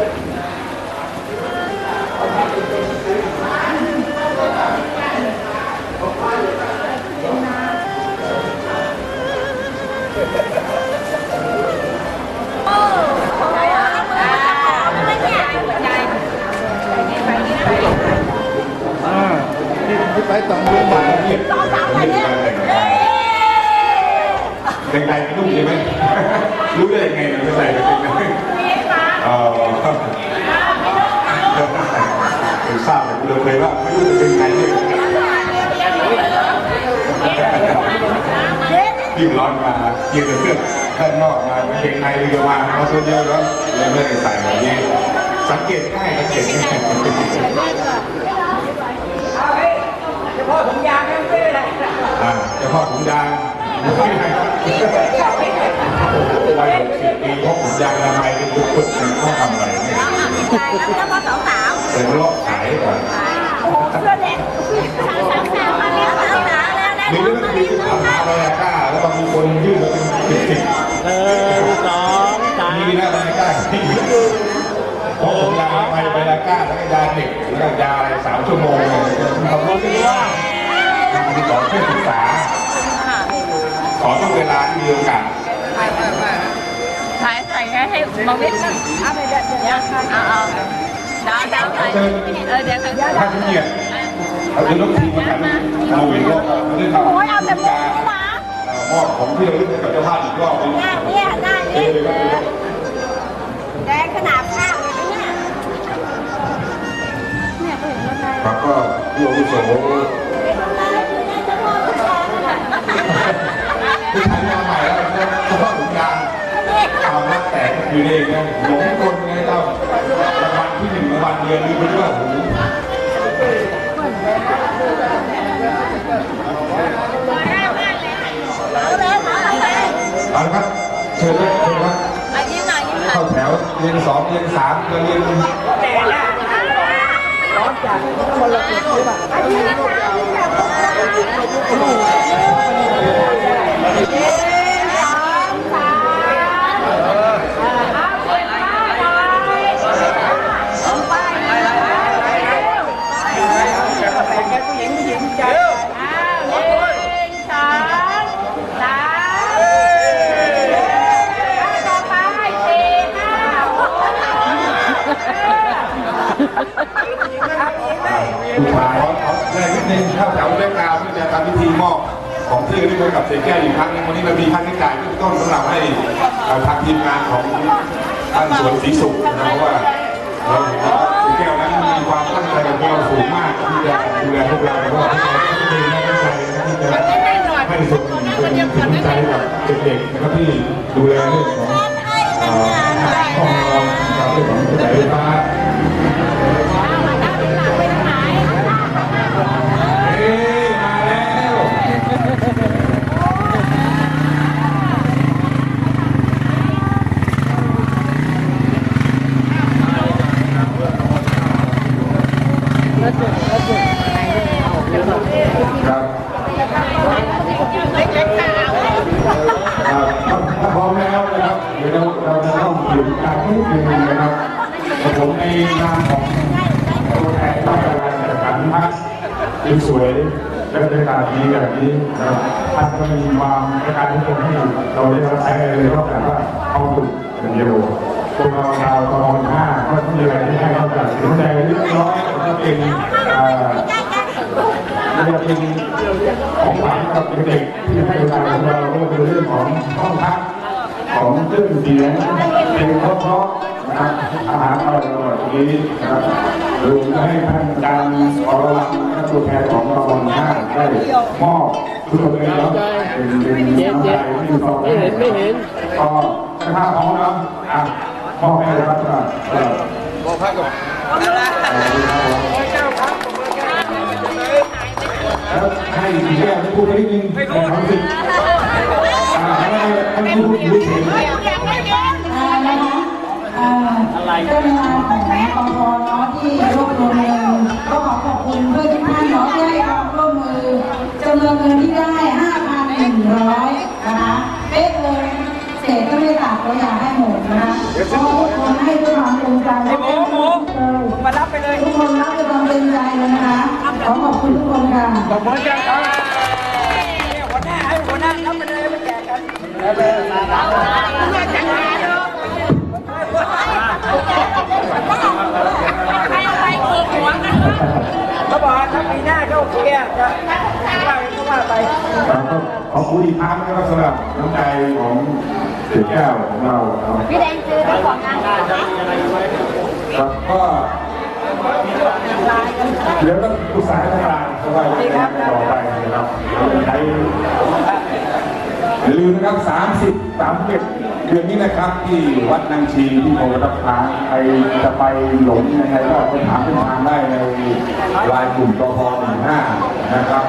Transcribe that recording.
อ่าที่ที่ไปต่างโรงพยาบาลเนี่ย เป็นไงเป็นลูกใช่ไหม รู้ได้ยังไงมันเป็นไรเป็นไงอ๋อ ผมทราบแต่กูเลยว่าไม่รู้จะเป็นไงเนี่ยยิ่งร้อนมาเกี่ยวกับเครื่องข้างนอกมาเกงในเรือมาเพราะตัวเดียวแล้วเลยไม่ได้ใส่แบบนี้สังเกตง่ายสังเกตง่ายเฉพาะถุงยางยังไม่ได้อ่าเฉพาะถุงยางวัยหกสิบปีพกถุงยางอนามัยเป็นปุ๊บๆเนี่ยเขาทำอะไรเนี่ยแล้วก็สาวสาว เป็นโรคขายก่อนโอ้โหเสื้อแดงสาวสาวสาวมาเลี้ยงสาวสาวแล้วนะหรือก็คือทำมาบรรยากาศแล้วบางคนยื่นมาเป็นสิบสิบหนึ่งสองสามมีนะบรรยากาศที่พกถุงยางอนามัยบรรยากาศแล้วก็ยาเด็กแล้วก็ยาอะไรสามชั่วโมงเนี่ยทำรู้สึกว่ามีสอนเพื่อศึกษาสอนทุกเวลาที่มีโอกาสใส่ใส่ให้ให้มาเวทเอาไปเดี๋ยวเดี๋ยวเอาเอา ดาวดาวใส่เออเดี๋ยวเดี๋ยวถ้าที่เนี่ยเอาเป็นรถทีมมากันเราเห็นว่าเรื่องโอ้ยเอาแต่โมงนะมอบของที่ระลึกให้กับเจ้าภาพอีกรอบหนึงหน้าเนี่ยหน้านี้แดงขนาดข้าวเลยเนี่ยเนี่ยก็เห็นว่าไงครับก็ผู้อาวุโสที่ใช้มาใหม่แล้วเฉพาะถุงยางเอาหน้าแตกอยู่เองนะหลงกลไงเจ้ารางวัลที่หนึ่ง รางวัลเดือนนี้เป็นว่าโอ้เอาละครับเชิญเลยเชิญครับอายิ้มหมเข้าแถวเรียนสองเรียนสามเรียนร้อนจากคนละจุดหรือเปล่ ของที่ระลึกให้กับเสียแก้วอีกครั้งนึงวันนี้เรามีค่าใช้จ่ายเบื้องต้นสำหรับให้ทางทีมงานของท่านสวนศรีสุขนะเพราะว่าเราเห็นว่าเสียแก้วนั้นมีความตั้งใจกับพวกเราสูงมากที่จะดูแลพวกเราเพราะว่าพวกเราก็มีแรงตั้งใจที่จะให้ส่วนเป็นกำลังใจกับเด็กๆนะครับที่ดูแลเรื่องของเอ่อห้องนอนนะครับเรื่องของกระแสไฟฟ้า เอ้ยมาแล้วครับครับถ้าพร้อมแล้วนะครับ เดี๋ยวเราเราจะต้องถึงการที่หนึ่งนะครับผมในนามของตัวแทนต้องการจัดการพัก สวยๆและบรรยากาศดีแบบนี้นะครับท่านก็มีความประการที่ตรงที่เราได้รับใช้เลยนอกจากว่าเอาตุกอย่างเดียวพวกเราชาวตอนห้าก็ต้องมีอะไรที่ให้เขาจากถึงใจเล็กน้อยก็เป็นอ่าเรียกเป็นของขวัญกับเด็กๆที่ให้เวลาของเราก็คือเรื่องของห้องพัก ของเครื่องเสียงเป็นเพราะๆนะครับอาหารอร่อยๆนี้นะครับรวมทั้งให้ท่านอาจารย์อรวรรณนะครับตัวแทนของตอนห้าได้มอบทุกคนเลยเนาะเป็นเป็นน้ำใจที่ตอนไม่เห็นไม่เห็นก็นะครับของเราอะมอบให้นะครับก็เอ่อบอกพักก่อนให้สีแก้วได้พูดไปนิดนึงในความรู้สึก จ้าหน้าที่ของปพอนาะที่รวบรวมเงินก็ขอขอบคุณเพื่อนทุกท่านเนาะที่ให้ความร่วมมือจำนวนเงินที่ได้ 5,100 นะคะเป๊ะเลยเศษก็ไม่ตัดก็อยากให้หมดนะคะก็ทุกคนให้ด้วยความภูมิใจและเต็มที่เลยมารับไปเลยทุกคนรับด้วยความเต็มใจเลยนะคะขอขอบคุณทุกคนค่ะขอบคุณครั ปีหน้าก็โอเคอะจะว่าก็ว่าไป ครับก็ขอบคุณอีกครั้งนะครับสำหรับน้ำใจของเด็กแก้วของเราครับพี่แดงซื้อไปของนางครับก็เดี๋ยวต้องปรึกษาทางการเพราะว่าจะเป็นต่อไปนะครับใช้ อย่าลืมนะครับ 30 31 เดือนนี้นะครับ ที่วัดนางชีที่โพธิ์รับพาใครจะไปหลงยังไงก็ไปถามเป็นทางได้ในรายกลุ่มตพ15นะครับ